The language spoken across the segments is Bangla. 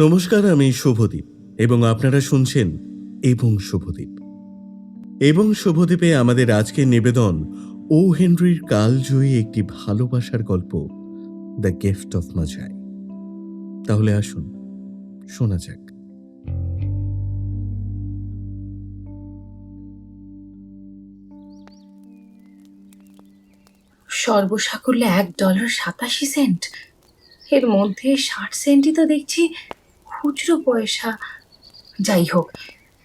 নমস্কার, আমি শুভদীপ এবং আপনারা শুনছেন এবং শুভদীপ। এবং শুভদীপে আমাদের আজকের নিবেদন, ও হেনরির কালজয়ী একটি ভালোবাসার গল্প দ্য গিফট অফ মাজাই তাহলে আসুন, শোনা যাক। সর্বসাকুল্যে এক ডলার সাতাশি সেন্ট এর মধ্যে ষাট সেন্টই তো দেখছি খুচরো পয়সা। যাই হোক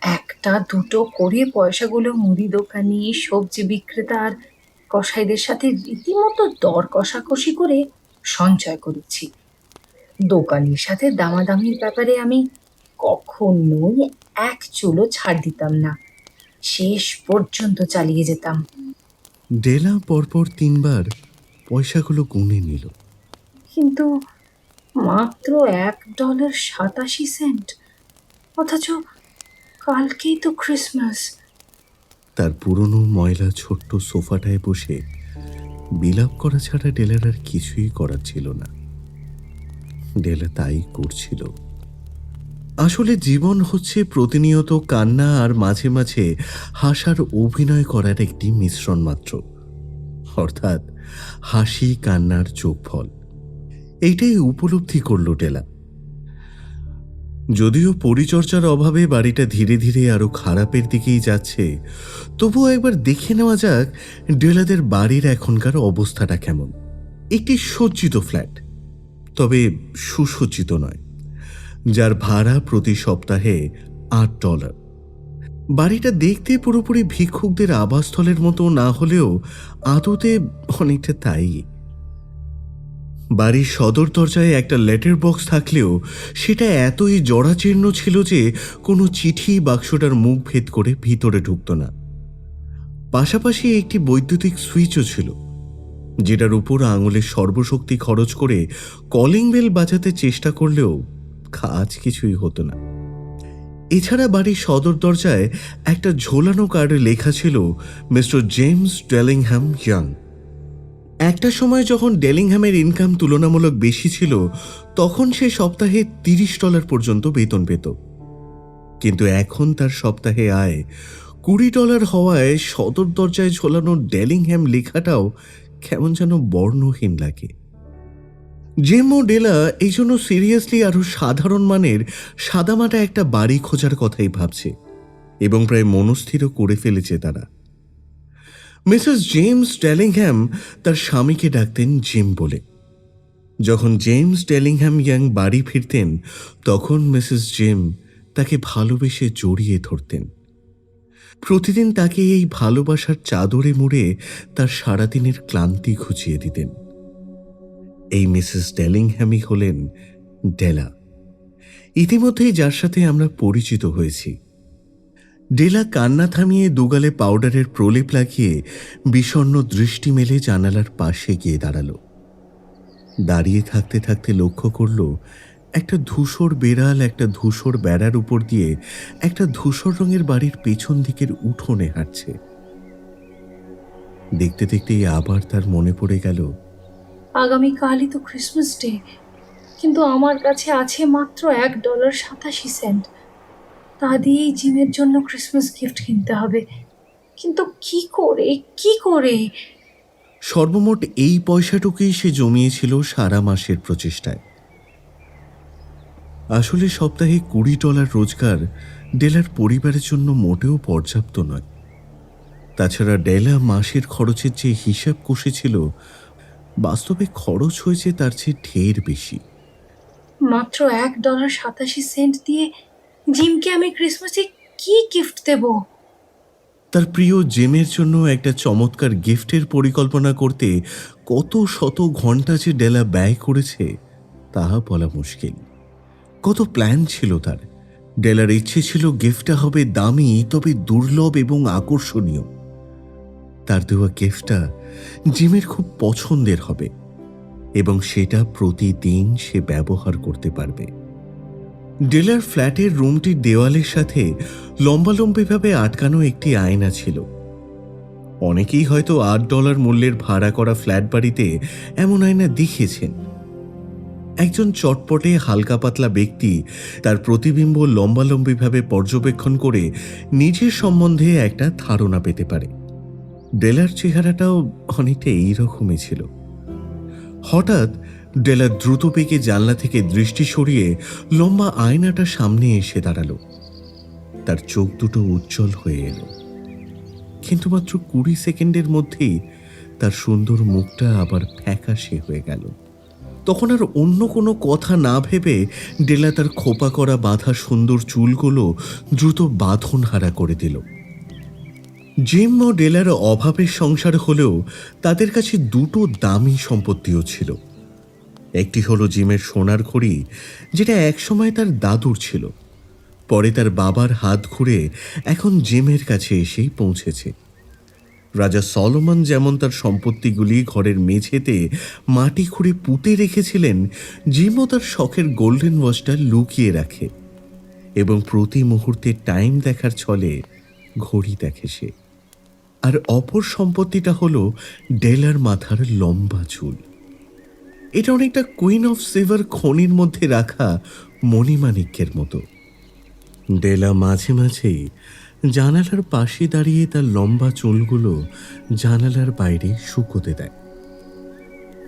একটা দুটো করে পয়সাগুলো মুদি দোকানি সবজি বিক্রেতা আর কসাইদের সাথে রীতিমতো দর কষাকষি করে সঞ্চয় করেছি। দোকানির সাথে দামাদামির ব্যাপারে আমি কখনোই এক চুলো ছাড় দিতাম না। শেষ পর্যন্ত চালিয়ে যেতাম। ডেলা পরপর তিনবার পয়সাগুলো গুনে নিল। কিন্তু মাত্র এক ডলার সাতাশি সেন্ট অথচ কালকেই তো ক্রিসমাস তার পুরনো ময়লা ছোট্ট সোফাটায় বসে বিলাপ করা ছাড়া ডেলার আর কিছুই করার ছিল না। ডেলা তাই করছিল। আসলে জীবন হচ্ছে প্রতিনিয়ত কান্না আর মাঝে মাঝে হাসার অভিনয় করার একটি মিশ্রণ মাত্র। অর্থাৎ হাসি কান্নার যোগফল। এইটাই উপলব্ধি করল ডেলা যদিও পরিচর্যার অভাবে বাড়িটা ধীরে ধীরে আরও খারাপের দিকেই যাচ্ছে, তবুও একবার দেখে নেওয়া যাক ডেলাদের বাড়ির এখনকার অবস্থাটা কেমন। একটি সজ্জিত ফ্ল্যাট, তবে সুসজ্জিত নয়, যার ভাড়া প্রতি সপ্তাহে আট ডলার। বাড়িটা দেখতে পুরোপুরি ভিক্ষুকদের আবাসস্থলের মতো না হলেও আদতে অনেকটা তাই। বাড়ির সদর দরজায় একটা লেটার বক্স থাকলেও সেটা এতই জরাচীর্ণ ছিল যে কোনো চিঠি বাক্সটার মুখ ভেদ করে ভিতরে ঢুকত না। পাশাপাশি একটি বৈদ্যুতিক সুইচও ছিল, যেটার উপর আঙুলের সর্বশক্তি খরচ করে কলিং বেল বাজাতে চেষ্টা করলেও কাজ কিছুই হতো না। এছাড়া বাড়ির সদর দরজায় একটা ঝোলানো কার্ডে লেখা ছিল মিস্টার জেমস ডেলিংহ্যাম ইয়াং একটা সময় যখন ডেলিংহ্যামের ইনকাম তুলনামূলক বেশি ছিল, তখন সে সপ্তাহে তিরিশ ডলার পর্যন্ত বেতন পেত। কিন্তু এখন তার সপ্তাহে আয় কুড়ি ডলার হওয়ায় সদর দরজায় ঝোলানো ডেলিংহ্যাম লেখাটাও কেমন যেন বর্ণহীন লাগে। জেমো ডেলা এই জন্য সিরিয়াসলি আরও সাধারণ মানের সাদামাটা একটা বাড়ি খোঁজার কথাই ভাবছে এবং প্রায় মনস্থিরও করে ফেলেছে তারা। মিসেস জেমস ডেলিংহ্যাম তার স্বামীকে ডাকতেন জিম বলে। যখন জেমস ডেলিংহ্যাম ইয়াং বাড়ি ফিরতেন, তখন মিসেস জেম তাকে ভালোবেসে জড়িয়ে ধরতেন। প্রতিদিন তাকে এই ভালোবাসার চাদরে মুড়ে তার সারাদিনের ক্লান্তি ঘুচিয়ে দিতেন। এই মিসেস ডেলিংহ্যামই হলেন ডেলা। ইতিমধ্যেই যার সাথে আমরা পরিচিত হয়েছি। ডেলা কান্না থামিয়ে দুগালে পাউডারের প্রলেপ লাগিয়ে বিষণ্ণ দৃষ্টি মেলে জানালার পাশে গিয়ে দাঁড়াল। দাঁড়িয়ে থাকতে থাকতে লক্ষ্য করল, একটা ধূসর বেড়াল একটা ধূসর বেড়ার উপর দিয়ে একটা ধূসর রঙের বাড়ির পেছন দিকের উঠোনে হাঁটছে। দেখতে দেখতেই আবার তার মনে পড়ে গেল, আগামীকালই তো ক্রিসমাস ডে কিন্তু আমার কাছে আছে মাত্র এক ডলার সাতাশি সেন্ট। তা দিয়েই জিমের জন্য ক্রিসমাস গিফট কিনতে হবে। কিন্তু কি করে? কি করে? সর্বমোট এই পয়সাটুকুই সে জমিয়েছিল সারা মাসের প্রচেষ্টায়। আসলে সপ্তাহে কুড়ি ডলার রোজগার ডেলার পরিবারের জন্য মোটেও পর্যাপ্ত নয়। তাছাড়া ডেলা মাসের খরচের যে হিসাব কষেছিল বাস্তবে খরচ হয়েছে তার চেয়ে ঢের বেশি। মাত্র এক ডলার সাতাশি সেন্ট দিয়ে জিমকে আমি ক্রিসমাসে কি গিফট দেব? তার প্রিয় জেমের জন্য একটা চমৎকার গিফটের পরিকল্পনা করতে কত শত ঘণ্টা যে ডেলা ব্যয় করেছে, তাহা বলা মুশকিল। কত প্ল্যান ছিল তার। ডেলার ইচ্ছে ছিল গিফটটা হবে দামি, তবে দুর্লভ এবং আকর্ষণীয়। তার দেওয়া গিফটটা জিমের খুব পছন্দের হবে এবং সেটা প্রতিদিন সে ব্যবহার করতে পারবে। ডেলার ফ্ল্যাটের রুমটির দেওয়ালের সাথে লম্বালম্বিভাবে আটকানো একটি আয়না ছিল। অনেকেই হয়তো আট ডলার মূল্যের ভাড়া করা ফ্ল্যাট বাড়িতে এমন আয়না দেখেছেন। একজন চটপটে হালকা পাতলা ব্যক্তি তার প্রতিবিম্ব লম্বালম্বিভাবে পর্যবেক্ষণ করে নিজের সম্বন্ধে একটা ধারণা পেতে পারে। ডেলার চেহারাটাও অনেকটা এইরকমই ছিল। হঠাৎ ডেলা দ্রুত পেকে জানলা থেকে দৃষ্টি সরিয়ে লম্বা আয়নাটা সামনে এসে দাঁড়াল। তার চোখ দুটো উজ্জ্বল হয়ে এলো। কিন্তু মাত্র কুড়ি সেকেন্ডের মধ্যেই তার সুন্দর মুখটা আবার ফ্যাকাশে হয়ে গেল। তখন আর অন্য কোনো কথা না ভেবে ডেলা তার খোপা করা বাঁধা সুন্দর চুলগুলো দ্রুত বাঁধন হারা করে দিল। জিম ও ডেলার অভাবের সংসার হলেও তাদের কাছে দুটো দামি সম্পত্তিও ছিল। একটি হলো জিমের সোনার ঘড়ি যেটা একসময় তার দাদুর ছিল। পরে তার বাবার হাত ঘুরে এখন জিমের কাছে এসেই পৌঁছেছে। রাজা সলোমন যেমন তার সম্পত্তিগুলি ঘরের মেঝেতে মাটি খুঁড়ে পুঁতে রেখেছিলেন, জিমও তার শখের গোল্ডেন ওয়াচটা লুকিয়ে রাখে এবং প্রতি মুহূর্তে টাইম দেখার ছলে ঘড়ি দেখে সে। আর অপর সম্পত্তিটা হলো ডেলার মাথার লম্বা চুল। এটা অনেকটা কুইন অফ সিভার খনির মধ্যে রাখা মণিমাণিক্যের মতো। ডেলা মাঝে মাঝেই জানালার পাশে দাঁড়িয়ে তার লম্বা চুলগুলো জানালার বাইরে শুকোতে দেয়।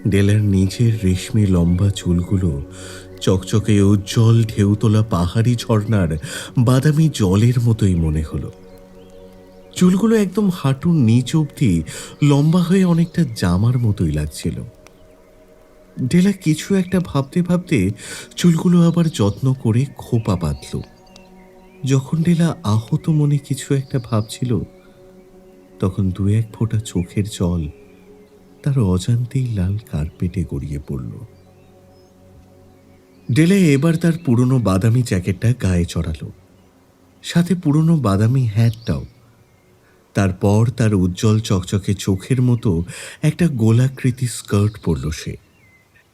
ডেলার নিচের রেশমি লম্বা চুলগুলো চকচকে উজ্জ্বল ঢেউতলা পাহাড়ি ঝর্ণার বাদামি জলের মতোই মনে হলো। চুলগুলো একদম হাঁটুর নিচ অবধি লম্বা হয়ে অনেকটা জামার মতোই লাগছিল। ডেলা কিছু একটা ভাবতে ভাবতে চুলগুলো আবার যত্ন করে খোপা বাঁধল। যখন ডেলা আহত মনে কিছু একটা ভাবছিল, তখন দু এক ফোঁটা চোখের জল তার অজান্তেই লাল কার্পেটে গড়িয়ে পড়ল। ডেলা এবার তার পুরনো বাদামি জ্যাকেটটা গায়ে চড়ালো, সাথে পুরনো বাদামি হ্যাটটাও। তারপর তার উজ্জ্বল চকচকে চোখের মতো একটা গোলাকৃতি স্কার্ট পরল সে।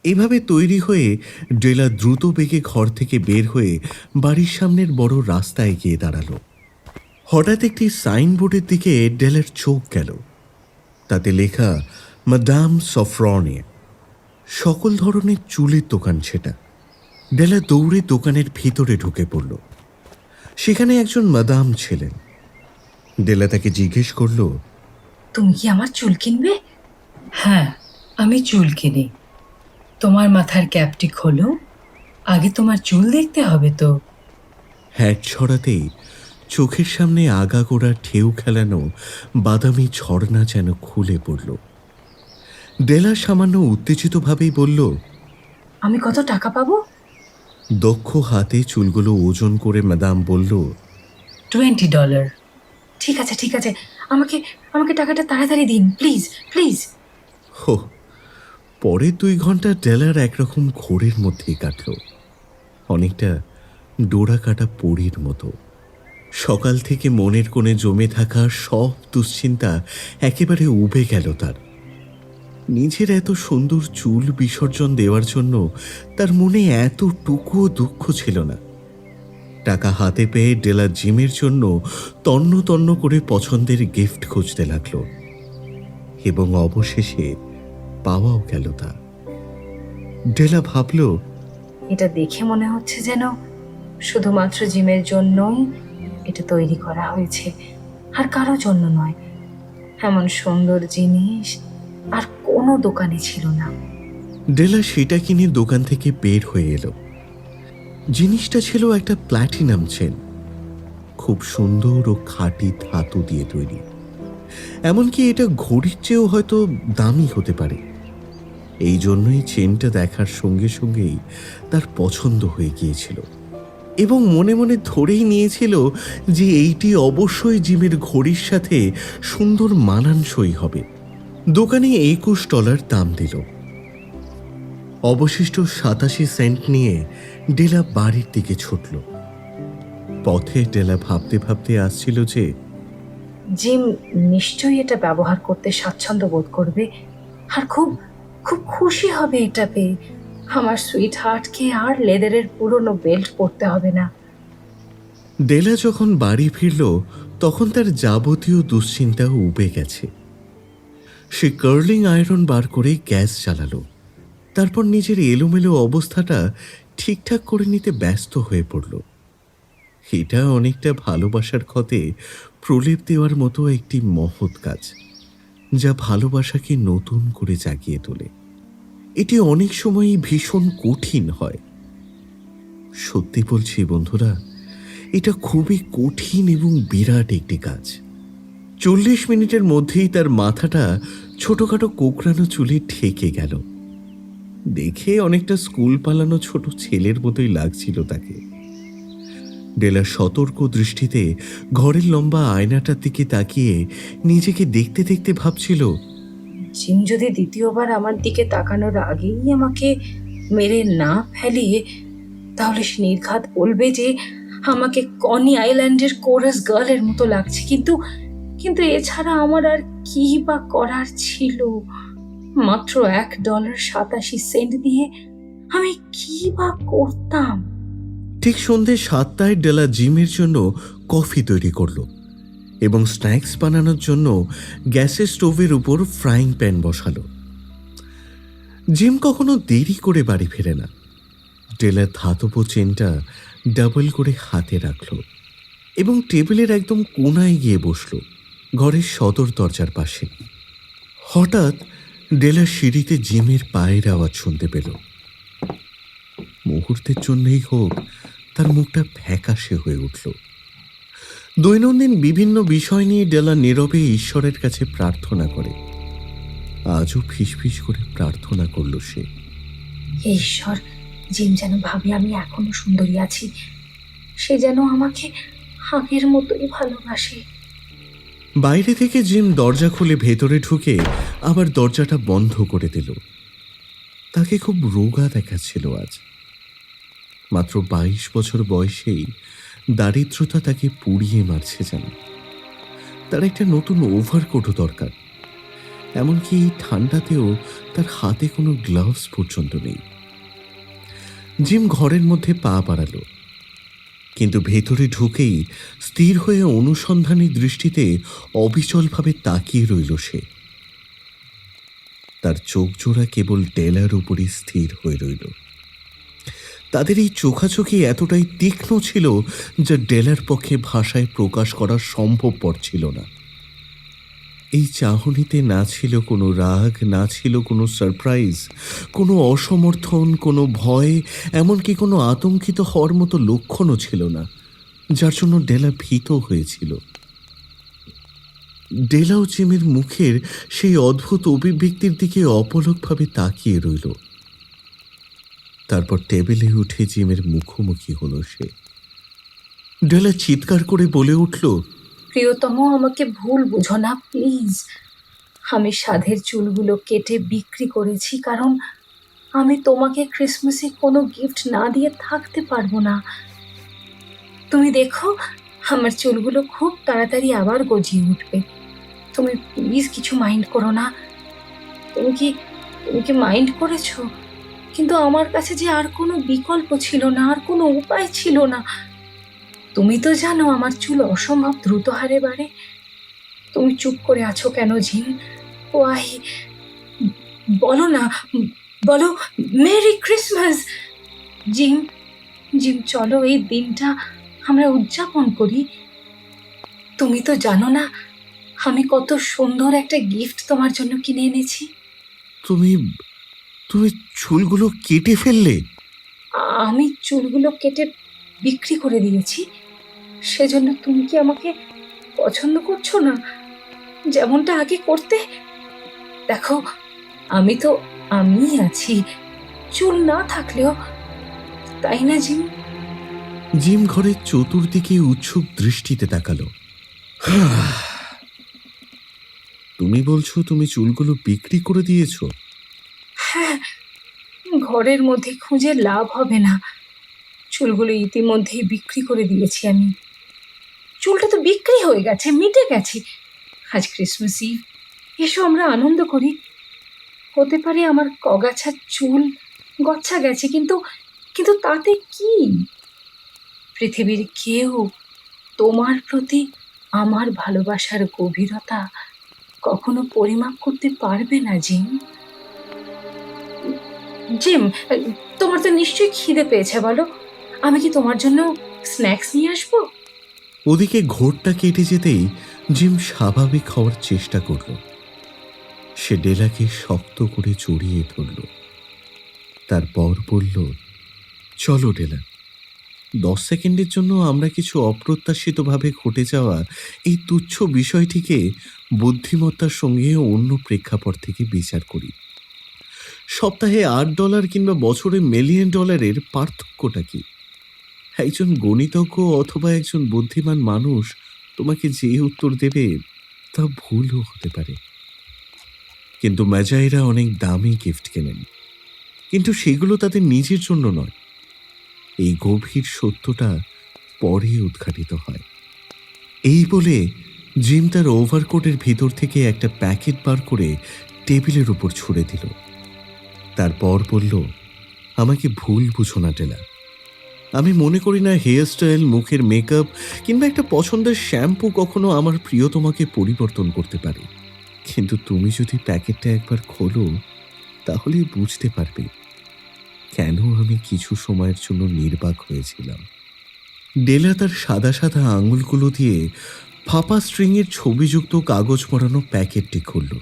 এভাবে তৈরি হয়ে ডেলা দ্রুত বেগে ঘর থেকে বের হয়ে বাড়ির সামনের বড় রাস্তায় গিয়ে দাঁড়াল। হঠাৎ একটি সাইনবোর্ডের দিকে ডেলার চোখ গেল। তাতে লেখা, মাদাম সফরনে। সকল ধরনের চুলের দোকান সেটা। ডেলা দৌড়ে দোকানের ভিতরে ঢুকে পড়ল। সেখানে একজন মাদাম ছিলেন। ডেলা তাকে জিজ্ঞেস করল, তুমি কি আমার চুল কিনবে? হ্যাঁ আমি চুল কিনি। তোমার মাথার ক্যাপটি খোলো। আগে তোমার চুল দেখতে হবে তো। হ্যাট ছড়াতেই। চোখের সামনে আগা আগাগোড়া ঢেউ খেলানো বাদামি ঝর্ণা যেন খুলে পড়ল। ডেলা সামান্য উত্তেজিতভাবেই বলল আমি কত টাকা পাবো? দক্ষ হাতে চুলগুলো ওজন করে ম্যাডাম বলল টোয়েন্টি ডলার। ঠিক আছে ঠিক আছে। আমাকে আমাকে টাকাটা তাড়াতাড়ি দিন প্লিজ প্লিজ। হো পরের দুই ঘণ্টা ডেলার একরকম ঘোরের মধ্যেই কাটল। অনেকটা ডোরা কাটা পরীর মতো। সকাল থেকে মনের কোণে জমে থাকা সব দুশ্চিন্তা একেবারে উবে গেল তার। নিজের এত সুন্দর চুল বিসর্জন দেওয়ার জন্য তার মনে এতটুকুও দুঃখ ছিল না। টাকা হাতে পেয়ে ডেলা জিমের জন্য তন্ন তন্ন করে পছন্দের গিফট খুঁজতে লাগল। এবং অবশেষে পাওয়াও গেল তা। ডেলা ভাবল এটা দেখে মনে হচ্ছে যেন শুধুমাত্র জিমের জন্যই এটা তৈরি করা হয়েছে আর কারও জন্য নয়। এমন সুন্দর জিনিস আর কোনো দোকানে ছিল না। ডেলা সেটা কিনে দোকান থেকে বের হয়ে এলো। জিনিসটা ছিল একটা প্ল্যাটিনাম চেন খুব সুন্দর ও খাঁটি ধাতু দিয়ে তৈরি। এমনকি এটা ঘড়ির চেয়েও হয়তো দামি হতে পারে। এই জন্যই চেনটা দেখার সঙ্গে সঙ্গেই তার পছন্দ হয়ে গিয়েছিল। এবং মনে মনে ধরেই নিয়েছিল যে এইটি অবশ্যই জিমের ঘড়ির সাথে সুন্দর মানানসই হবে। দোকানে একুশ ডলার দাম দিল। অবশিষ্ট সাতাশি সেন্ট নিয়ে ডেলা বাড়ির দিকে ছুটল। পথে ডেলা ভাবতে ভাবতে আসছিল যে, জিম নিশ্চয়ই এটা ব্যবহার করতে স্বাচ্ছন্দ্য বোধ করবে আর খুব খুব খুশি হবে এটা পেয়ে। আমার সুইট হার্টকে আর লেদারের পুরনো বেল্ট পরতে হবে না। ডেলা যখন বাড়ি ফিরল, তখন তার যাবতীয় দুশ্চিন্তা উবে গেছে। সে কার্লিং আয়রন বার করে গ্যাস চালালো তারপর নিজের এলোমেলো অবস্থাটা ঠিকঠাক করে নিতে ব্যস্ত হয়ে পড়ল। এটা অনেকটা ভালোবাসার ক্ষতে প্রলেপ দেওয়ার মতো একটি মহৎ কাজ। যা ভালোবাসাকে নতুন করে জাগিয়ে তোলে। এটি অনেক সময়ই ভীষণ কঠিন হয়। সত্যি বলছি বন্ধুরা, এটা খুবই কঠিন এবং বিরাট একটি কাজ। চল্লিশ মিনিটের মধ্যেই তার মাথাটা ছোটখাটো কোকড়ানো চুলে ঠেকে গেল। দেখে অনেকটা স্কুল পালানো ছোট ছেলের মতোই লাগছিল তাকে। ডেলা সতর্ক দৃষ্টিতে ঘরের লম্বা আয়নাটার দিকে তাকিয়ে নিজেকে দেখতে দেখতে ভাবছিল, জিম যদি দ্বিতীয়বার আমার দিকে তাকানোর আগেই আমাকে মেরে না ফেলিয়ে তাহলে সে নির্ঘাত বলবে যে আমাকে কনি আইল্যান্ডের কোরাস গার্লের মতো লাগছে। কিন্তু কিন্তু এছাড়া আমার আর কি বা করার ছিল? মাত্র এক ডলার সাতাশি সেন্ট দিয়ে আমি কি বা করতাম? ঠিক সন্ধে সাতটায় ডেলা জিমের জন্য কফি তৈরি করল এবং স্ন্যাক্স বানানোর জন্য গ্যাসের স্টোভের উপর ফ্রাইং প্যান বসালো। জিম কখনো দেরি করে বাড়ি ফেরে না। ডেলার ধাতব চেনটা ডাবল করে হাতে রাখল এবং টেবিলের একদম কোনায় গিয়ে বসল ঘরের সদর দরজার পাশে। হঠাৎ ডেলা সিঁড়িতে জিমের পায়ের আওয়াজ শুনতে পেল। মুহূর্তের জন্যই হোক তার মুখটা ফ্যাকাশে হয়ে উঠল। দৈনন্দিন বিভিন্ন বিষয় নিয়ে ডেলা নীরবে ঈশ্বরের কাছে প্রার্থনা করে। আজও ফিসফিস করে প্রার্থনা করল সে। ঈশ্বর জিম যেন ভাবে আমি এখনও সুন্দরী আছি সে যেন আমাকে আগের মতোই ভালোবাসে। বাইরে থেকে জিম দরজা খুলে ভেতরে ঢুকে আবার দরজাটা বন্ধ করে দিল। তাকে খুব রোগা দেখাচ্ছিল আজ। মাত্র বাইশ বছর বয়সেই দারিদ্রতা তাকে পুড়িয়ে মারছে যেন। তার একটা নতুন ওভারকোটও দরকার। এমনকি ঠান্ডাতেও তার হাতে কোনো গ্লাভস পর্যন্ত নেই। জিম ঘরের মধ্যে পা বাড়ালো। কিন্তু ভেতরে ঢুকেই স্থির হয়ে অনুসন্ধানী দৃষ্টিতে অবিচলভাবে তাকিয়ে রইল সে। তার চোখ জোড়া কেবল টেলার উপরই স্থির হয়ে রইল। তাদের এই চোখাচোখি এতটাই তীক্ষ্ণ ছিল যা ডেলার পক্ষে ভাষায় প্রকাশ করা সম্ভবপর ছিল না। এই চাহনিতে না ছিল কোনো রাগ, না ছিল কোনো সারপ্রাইজ, কোনো অসমর্থন, কোনো ভয়, এমনকি কোনো আতঙ্কিত হওয়ার মতো লক্ষণও ছিল না, যার জন্য ডেলা ভীত হয়েছিল। ডেলাও জিমের মুখের সেই অদ্ভুত অভিব্যক্তির দিকে অপলকভাবে তাকিয়ে রইল। তারপর টেবিলে উঠে জিমের মুখোমুখি হলো সে। ডেলা চিৎকার করে বলে উঠল, প্রিয়তম, আমাকে ভুল বুঝো না, প্লিজ। আমি সাধের চুলগুলো কেটে বিক্রি করেছি, কারণ আমি তোমাকে ক্রিসমাসে কোনো গিফট না দিয়ে থাকতে পারব না। তুমি দেখো, আমার চুলগুলো খুব তাড়াতাড়ি আবার গজিয়ে উঠবে। তুমি প্লিজ কিছু মাইন্ড করো না। তুমি কি তুমি কি মাইন্ড করেছ? কিন্তু আমার কাছে যে আর কোনো বিকল্প ছিল না, আর কোনো উপায় ছিল না। তুমি তো জানো আমার চুল অসম্ভব দ্রুত হারে বাড়ে। তুমি চুপ করে আছো কেন ঝিম ওয়াই, বলো না, বলো, মেরি ক্রিসমাস! জিম জিম চলো, এই দিনটা আমরা উদযাপন করি। তুমি তো জানো না, আমি কত সুন্দর একটা গিফট তোমার জন্য কিনে এনেছি। তুমি তুমি চুলগুলো কেটে ফেললে? আমি চুলগুলো কেটে বিক্রি করে দিয়েছি। সেজন্য তুমি কি আমাকে পছন্দ করছ না? যেমনটা আগে করতে? দেখো আমি তো আমি আছি। চুল না থাকলেও তাই না জিম? জিম ঘরের চতুর্দিকে উৎসুক দৃষ্টিতে তাকালো। তুমি বলছো তুমি চুলগুলো বিক্রি করে দিয়েছ? হ্যাঁ ঘরের মধ্যে খুঁজে লাভ হবে না। চুলগুলো ইতিমধ্যেই বিক্রি করে দিয়েছি আমি। চুলটা তো বিক্রি হয়ে গেছে, মিটে গেছে। আজ ক্রিসমাস ইভ এসো আমরা আনন্দ করি। হতে পারে আমার কগাছা চুল গচ্ছা গেছে, কিন্তু কিন্তু তাতে কি? পৃথিবীর কেউ তোমার প্রতি আমার ভালোবাসার গভীরতা কখনো পরিমাপ করতে পারবে না জিম জিম, তোমার তো নিশ্চয়ই খিদে পেয়েছে, বলো। আমি কি তোমার জন্য স্ন্যাক্স নিয়ে আসব? ওদিকে ঘোরটা কেটে যেতেই জিম স্বাভাবিক হওয়ার চেষ্টা করল। সে ডেলাকে শক্ত করে জড়িয়ে ধরল। তারপর বলল, চলো ডেলা, দশ সেকেন্ডের জন্য আমরা কিছু অপ্রত্যাশিতভাবে ঘটে যাওয়া এই তুচ্ছ বিষয়টিকে বুদ্ধিমত্তার সঙ্গে অন্য প্রেক্ষাপট থেকে বিচার করি। সপ্তাহে আট ডলার কিংবা বছরে মিলিয়ন ডলারের পার্থক্যটা কি? একজন গণিতজ্ঞ অথবা একজন বুদ্ধিমান মানুষ তোমাকে যে উত্তর দেবে তা ভুলও হতে পারে। কিন্তু ম্যাজাইরা অনেক দামি গিফট কেনেন। কিন্তু সেগুলো তাদের নিজের জন্য নয়। এই গভীর সত্যটা পরে উদ্ঘাটিত হয়। এই বলে জিম তার ওভারকোটের ভিতর থেকে একটা প্যাকেট বার করে টেবিলের উপর ছুঁড়ে দিল। তারপর বলল, আমাকে ভুল বুঝো না, টেলা। আমি মনে করি না হেয়ার স্টাইল মুখের মেকআপ কিংবা একটা পছন্দের শ্যাম্পু কখনো আমার প্রিয় তোমাকে পরিবর্তন করতে পারে। কিন্তু তুমি যদি প্যাকেটটা একবার খোলো, তাহলে বুঝতে পারবে কেন আমি কিছু সময়ের জন্য নির্বাক হয়েছিলাম। ডেলা তার সাদা সাদা আঙুলগুলো দিয়ে ফাঁপা স্ট্রিংয়ের ছবিযুক্ত কাগজ পরানো প্যাকেটটি খুলল।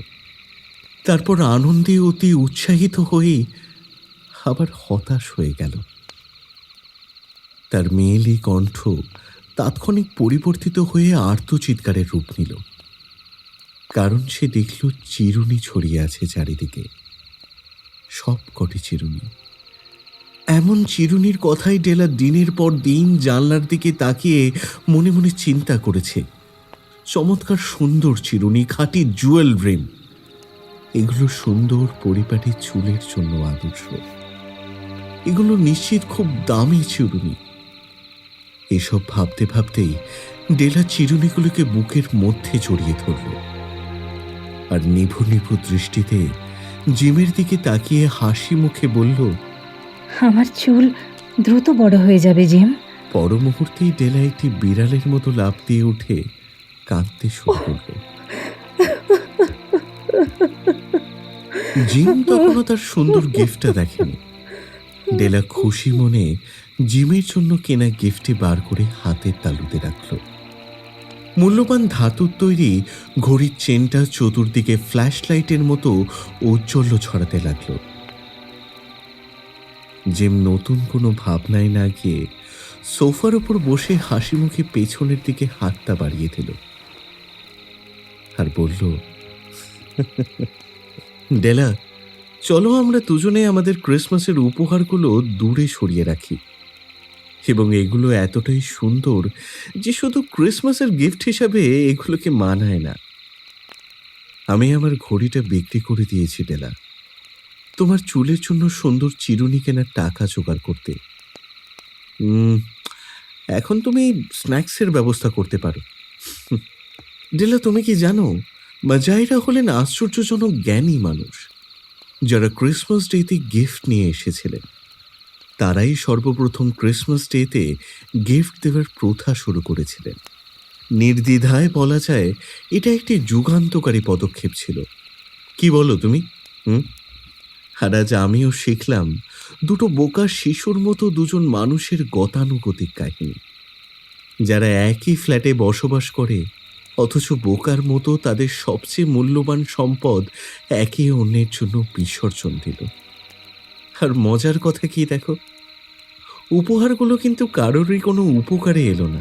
তারপর আনন্দে অতি উৎসাহিত হয়েই আবার হতাশ হয়ে গেল। তার মেয়েলি কণ্ঠ তাৎক্ষণিক পরিবর্তিত হয়ে আর্তচিৎকারের রূপ নিল। কারণ সে দেখল চিরুনি ছড়িয়ে আছে চারিদিকে। সব কটি চিরুনি। এমন চিরুনির কথাই ডেলা দিনের পর দিন জানলার দিকে তাকিয়ে মনে মনে চিন্তা করেছে। চমৎকার সুন্দর চিরুনি, খাঁটি জুয়েল রিম। এগুলো সুন্দর পরিপাটি চুলের জন্য আদর্শ। এগুলো নিশ্চিত খুব দামি চিরুনি। এসব ভাবতে ভাবতেই ডেলা চিরুনিগুলোকে বুকের মধ্যে জড়িয়ে ধরল। আর নিভু নিভু দৃষ্টিতে জিমের দিকে তাকিয়ে হাসি মুখে বলল আমার চুল দ্রুত বড় হয়ে যাবে জিম। পর মুহূর্তেই ডেলা একটি বিড়ালের মতো লাফ দিয়ে উঠে কাঁদতে শুরু করল। জিম তখনও তার সুন্দর গিফটটা দেখেনি। ডেলা খুশি মনে জিমের জন্য কেনা গিফটটি বার করে হাতের তালুতে রাখল। মূল্যবান ধাতুর তৈরি ঘড়ির চেনটা চতুর্দিকে ফ্ল্যাশ লাইটের মতো ঔজ্জ্বল্য ছড়াতে লাগল। জিম নতুন কোনো ভাবনায় না গিয়ে সোফার উপর বসে হাসি মুখে পেছনের দিকে হাতটা বাড়িয়ে দিল। আর বলল ডেলা, চলো আমরা দুজনে আমাদের ক্রিসমাসের উপহারগুলো দূরে সরিয়ে রাখি। এবং এগুলো এতটাই সুন্দর যে শুধু ক্রিসমাসের গিফট হিসাবে এগুলোকে মানায় না। আমি আমার ঘড়িটা বিক্রি করে দিয়েছি, ডেলা। তোমার চুলের জন্য সুন্দর চিরুনি কেনার টাকা জোগাড় করতে। এখন তুমি স্ন্যাক্সের ব্যবস্থা করতে পারো। ডেলা, তুমি কি জানো? মাজাইরা হলেন আশ্চর্যজনক জ্ঞানী মানুষ। যারা ক্রিসমাস ডেতে গিফট নিয়ে এসেছিলেন। তারাই সর্বপ্রথম ক্রিসমাস ডেতে গিফট দেওয়ার প্রথা শুরু করেছিলেন। নির্দ্বিধায় বলা যায়, এটা একটি যুগান্তকারী পদক্ষেপ ছিল। কি বলো তুমি? হুম? আর আজ আমিও শিখলাম, দুটো বোকা শিশুর মতো দুজন মানুষের গতানুগতিক কাহিনী। যারা একই ফ্ল্যাটে বসবাস করে অথচ বোকার মতো তাদের সবচেয়ে মূল্যবান সম্পদ একে অন্যের জন্য বিসর্জন দিল। আর মজার কথা কি দেখো? উপহারগুলো কিন্তু কারোরই কোনো উপকারে এলো না।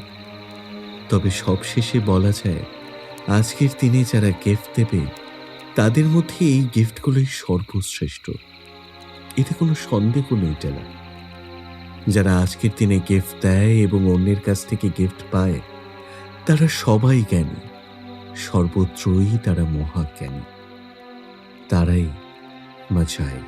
তবে সবশেষে বলা যায়, আজকের দিনে যারা গিফট দেবে, তাদের মধ্যে এই গিফটগুলোই সর্বশ্রেষ্ঠ। এতে কোনো সন্দেহ নেই যারা আজকের দিনে গিফট দেয় এবং অন্যের কাছ থেকে গিফট পায় তারা সবাই জ্ঞানী, সর্বত্রই তারা মহাজ্ঞানী। তারাই মাঝায়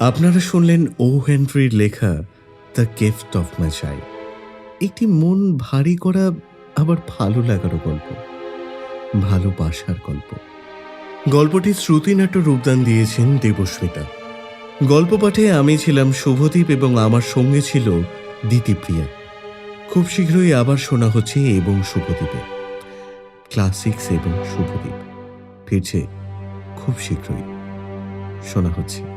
আপনারা শুনলেন ও হেনরির লেখা দ্য গিফট অফ মাচাই একটি মন ভারী করা, আবার ভালো লাগারও গল্প। ভালোবাসার গল্প। গল্পটি শ্রুতিনাট্য রূপদান দিয়েছেন দেবস্মিতা। গল্প পাঠে আমি ছিলাম শুভদীপ এবং আমার সঙ্গে ছিল দিতিপ্রিয়া খুব শীঘ্রই আবার শোনা হচ্ছে এবং শুভদ্বীপে ক্লাসিক্স এবং শুভদ্বীপ ফিরছে খুব শীঘ্রই। শোনা হচ্ছে।